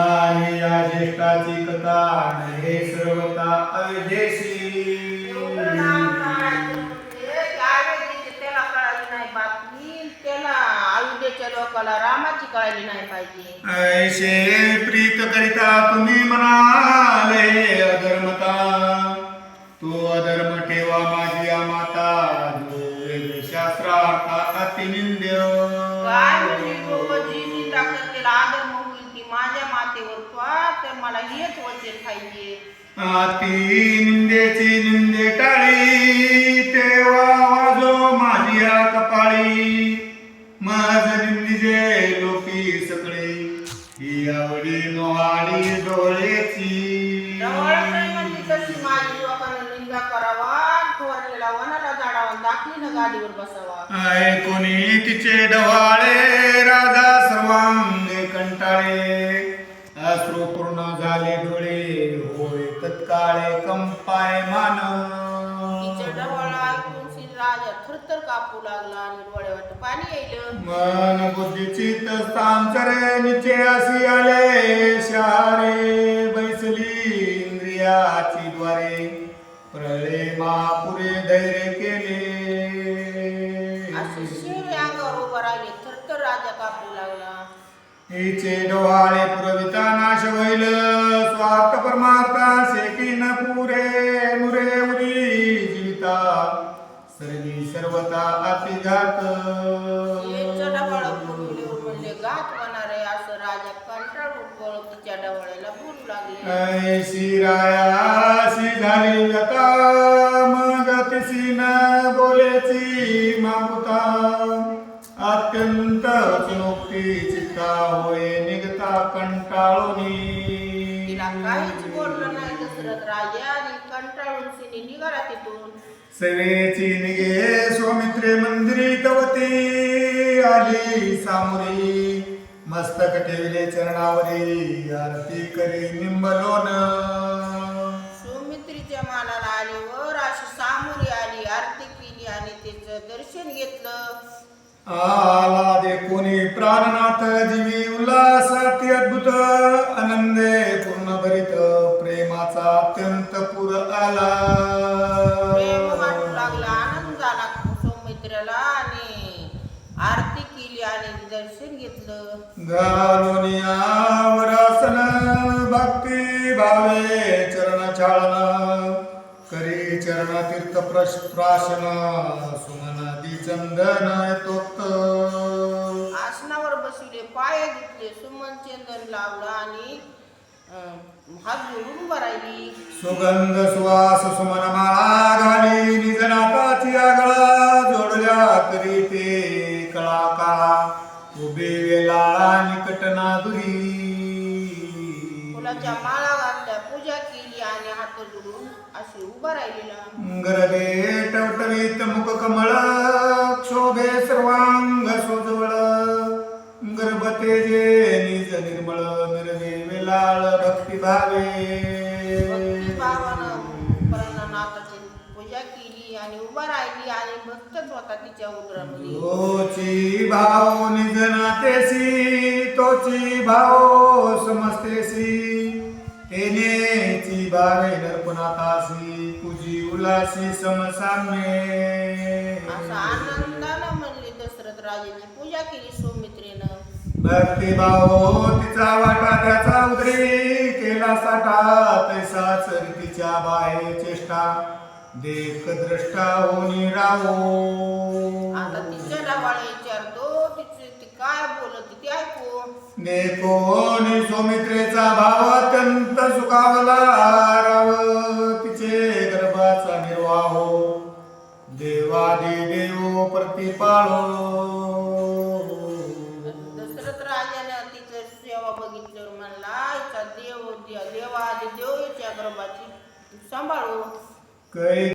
आणि या ज्येष्ठाची कथा आणि हे सर्वता अयोध्येशी त्याला लोकाला रामाची कळाली नाही पाहिजे ऐशे प्रीत करिता तुम्ही म्हणाले अधर्मता. तू अधर्म ठेवा माझी माता शास्त्रार्थ अतिनिंद्य. तर मला हेच वचन पाहिजे. अति निंदेची निंदे टाळी तेव्हा वाजो माझी या कपाळी. माझ निंदिजे लोकी सगळे ही आवडी नोहाळी डोळेची. जवळ प्रेमाची तशी माझी लोकांना निंदा करावा थोरलेला वनाला झाडावा दाखलीनं गाडीवर बसावा. ऐकुनी तिचे डवाळे राजा सर्वांगे कंटाळे. अश्रू पूर्ण झाले डोळे होय तत्काळे कंपाय मान. तिच्या डोळा ऐकून श्री राजा थरथर कापू लागला आणि डोळ्यावर पाणी यायलं. मन बुद्धीची निचे आले शारे बैसली इंद्रियाची द्वारे. प्रळे महापुरे धैर्य असे केले शेरे अंगावर उभं राहिले थरथर राजा कापू लागला. हिचे डोहाळे पुरविता नाश होईल. स्वार्थ परमार्था शेकी न पुरे नुरे उरी जीविता. सर्वी सर्वता अतिघात. याच्या डबाळा बोलले म्हणले गात कंटाळूनी तिला काहीच बोललं नाही दशरथ राजा आणि कंटाळून सिने निघाला तिथून. सवेची मंदिरी तवती आली सामुरी मस्तक ठेविले चरणावरी. आरती करी निंबलोन. सुमित्रीच्या मानाला आल्यावर अशी सामोरी आली आरती केली आणि त्याचं दर्शन घेतलं. आला दे कोणी प्राणनाथ जीवी. घालून भक्ती भावे चरण छाळन करी चरण तीर्थ प्रश प्राशन सुमनादी चंदन तोक्त आसनावर बसविले पाय धुतले सुमन चंदन लावलं आणि हात जोडून उभं राहिली. सुगंध सुवास सुमन माळा घाली निज नाताची आगळा जोडल्या करी ते कळा काळा उभे वेला निकट नादुरी. फुलाच्या माळा घातल्या पूजा केली आणि हात जोडून अशी उभं राहिलेला. गरबे टवटवीत मुख कमळ क्षोभे सर्वांग सोजवळ. गर्भते जे निज निर्मळ मिरवे वेलाळ भक्ती भावे पूजा केली आणि उभा राहिली आणि भक्तच होता तिच्या उदरामध्ये तोची भाव तोची समस्तेसी तेनेची भावे नरपणातासी तुझी उलासी समसाम्ये असं आनंदानं म्हणले दशरथ राजाची पूजा केली सौमित्रीनं. भक्ती भाव तिचा वाटा त्याचा उदरी केला साठा तैसाच रीतीच्या बाहे चेष्टा. देख द्रष्टा होनी राहो आता तिच्या डबाळा विचारतो तिचे ती काय बोलत ती ऐकू? देखोनी सौमित्रेचा भाव अत्यंत सुखावला राव तिचे गर्भाचा निर्वाह देवादी देव प्रतिपाळो। दशरथ राजाने तिचं सेवा बघितल्यावर म्हणला हिचा देव देवा आधी देव याच्या गर्भाची सांभाळू. Good.